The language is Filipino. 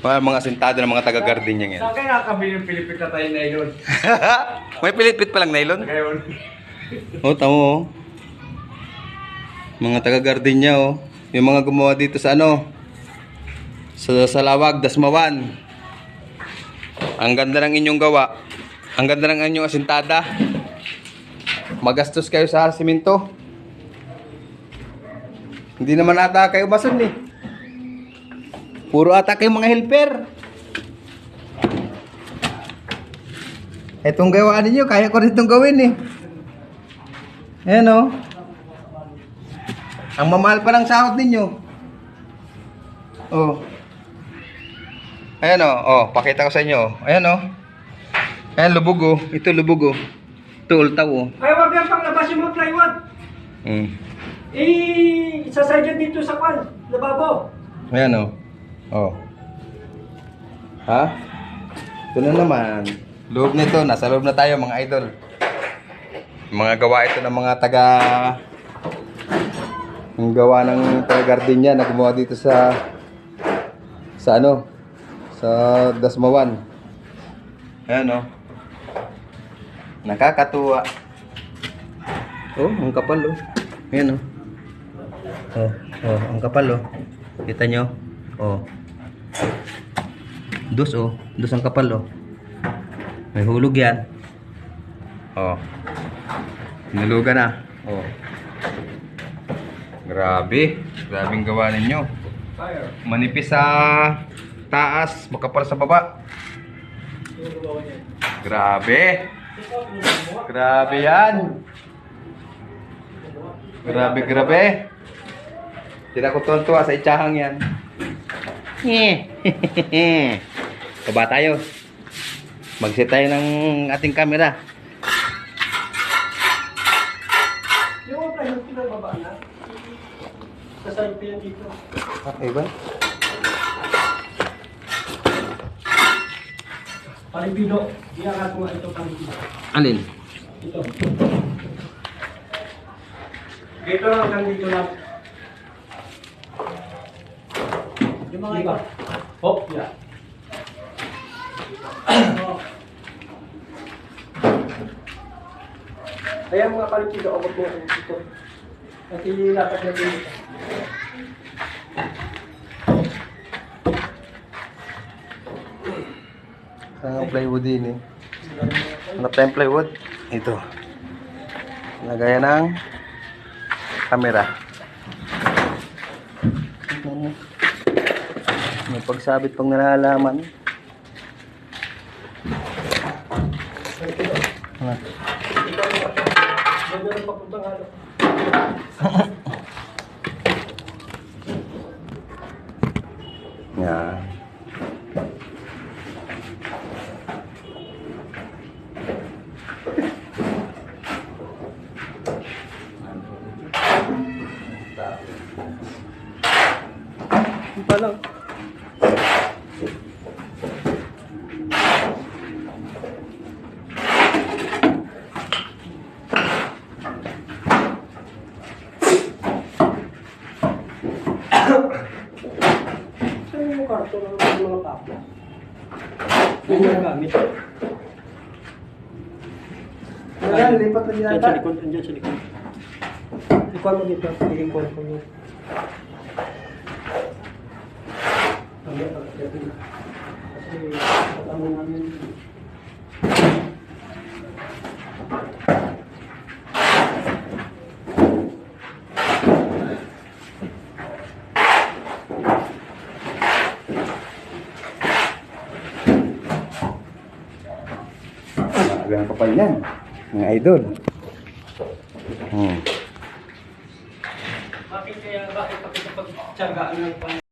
Mga, mga sintado ng mga taga-garden niya yan. Saan kaya kami yung Pilipit na tayo yun? May pilipit pa lang nylon. Ngayon. Oh, tamo oh. Mga taga-garden niya oh. Yung mga gumawa dito sa ano? Sa, sa Lawag, Dasmawan. Ang ganda ng inyong gawa. Ang ganda ng inyong asintada. Magastos kayo sa simento. Hindi naman ata kayo mason eh. Puro ata kayo mga helper. Etong gawaan ninyo, kaya ko rin itong gawin eh. Ayan o. Ang mamahal pa ng sahod ninyo. Oh. Ayan o. Oh, pakita ko sa inyo. oh. Ayan o. Ayan, lubog o. Ito lubog o. Ito ultaw o. Ay, wag yan pang labas yung mga plywood. Mm. Eh, isasay dyan dito sa kwan. Lababo. Ayan o. Oh. Ha? Ito na naman. Loob nito. Nasa loob na tayo mga idol. Mga gawa ito ng mga taga... Yung gawa ng taga Gardenia na gumawa dito sa... Sa ano? Sa Dasmawan. Ayan o. Nakakatuwa. Oh, ang kapal oh. Ayan oh. Oh, oh, ang kapal oh. Kita nyo? Oh. Dos oh. Dos ang kapal oh. May hulog yan. Oh. Nulugan na. Oh. Grabe. Grabing gawa ninyo. Manipis sa taas, makapal sa baba. Grabe. Grabe yan. Grabe, grabe. Hindi ako tuwa sa itsahang yan. Kaba tayo. Mag-set tayo ng ating camera. Yung plywood pinababa na. Sasay pa yan dito. Okay ba? Palipido. Iangat mo ito palipido. Alin? Ito. Dito lang dito lang. Yung mga iba. Hop, yeah. Ayan mga palipido, abot mo dito. Kasi dapat na dito. Ang plywood din eh. Hanap tayong plywood. Ito. Lagaya ng camera. May pagsabit pang nalalaman. Ano? Ganda ng papuntang Yan. Yung yung karto ng mga tapo? Yung mga gamit. Ayan, lipat na Diyan sa likod, diyan sa likod. Ikaw mo dito, hihing ko ko mo. Ano Kasi patamo namin. Magagang kapal yan. Mga idol. Hmm. Bakit kaya, bakit pagkakapagtsagaan ng